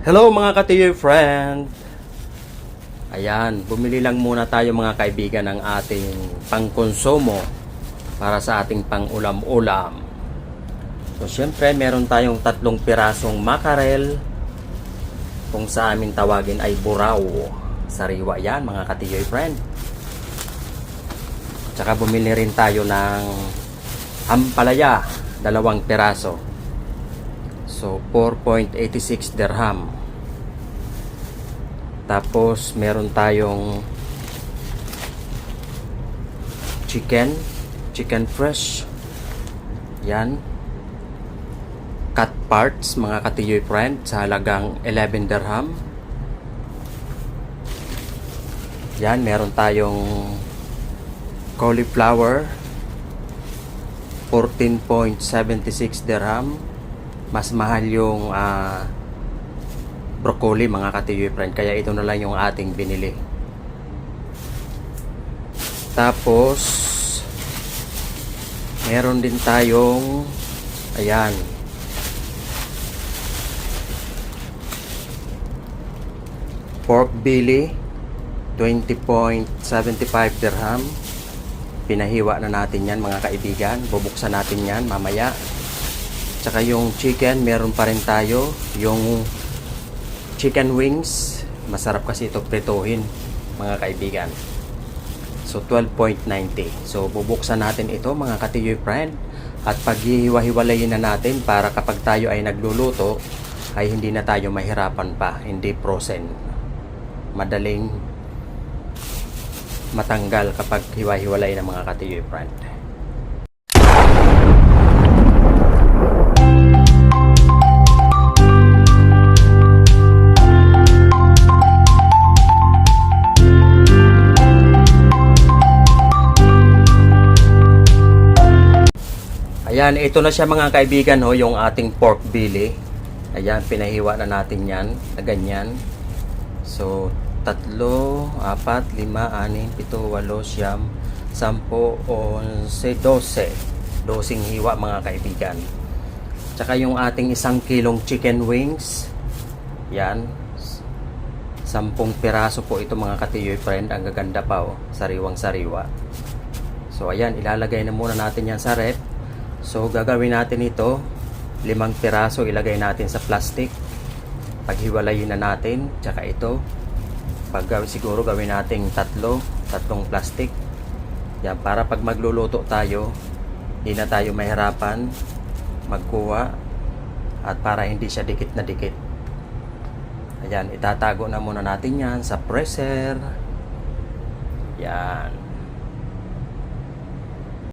Hello mga katiyoy friend! Ayan, bumili lang muna tayo mga kaibigan ng ating pangkonsumo para sa ating pangulam-ulam. So syempre meron tayong tatlong pirasong makarel kung sa amin tawagin ay buraw. Sariwa yan mga katiyoy friend. Tsaka bumili rin tayo ng ampalaya, dalawang piraso. So, 4.86 dirham. Tapos, meron tayong chicken. Chicken fresh. Yan. Cut parts, mga katiyoy friend, sa halagang 11 dirham. Yan, meron tayong cauliflower. 14.76 dirham mas mahal yung ah, broccoli mga katiyoy friend. Kaya ito na lang yung ating binili. Tapos meron din tayong ayan. Pork belly 20.75 dirham. Pinahiwa na natin yan mga kaibigan. Bubuksan natin yan mamaya Tsaka yung chicken, meron pa rin tayo. Yung chicken wings, masarap kasi ito prituhin, mga kaibigan. So, 12.90. So, bubuksan natin ito, mga katiyoy friend. At paghihiwa-hiwalayin na natin para kapag tayo ay nagluluto, ay hindi na tayo mahirapan pa. Hindi frozen. Madaling matanggal kapag hiwa-hiwalay ng mga katiyoy friend. Ayan, ito na siya mga kaibigan ho, yung ating pork belly. Ayan, pinahiwa na natin yan, na ganyan. So, tatlo, apat, lima, anim, pito, walo, siyam, sampo, onse, dose. Dosing hiwa mga kaibigan. Tsaka yung ating isang kilong chicken wings. Yan. Sampung piraso po ito mga katiyoy friend. Ang gaganda pa oh. Sariwang sariwa. So ayan, ilalagay na muna natin yan sa rep. So gagawin natin ito, limang piraso ilagay natin sa plastic. Paghiwalayin na natin, tsaka ito. Pag siguro gawin natin tatlo, tatlong plastic. Yan, para pag magluluto tayo, hindi na tayo mahirapan magkuha at para hindi siya dikit na dikit. Ayan, itatago na muna natin yan sa freezer. Yan.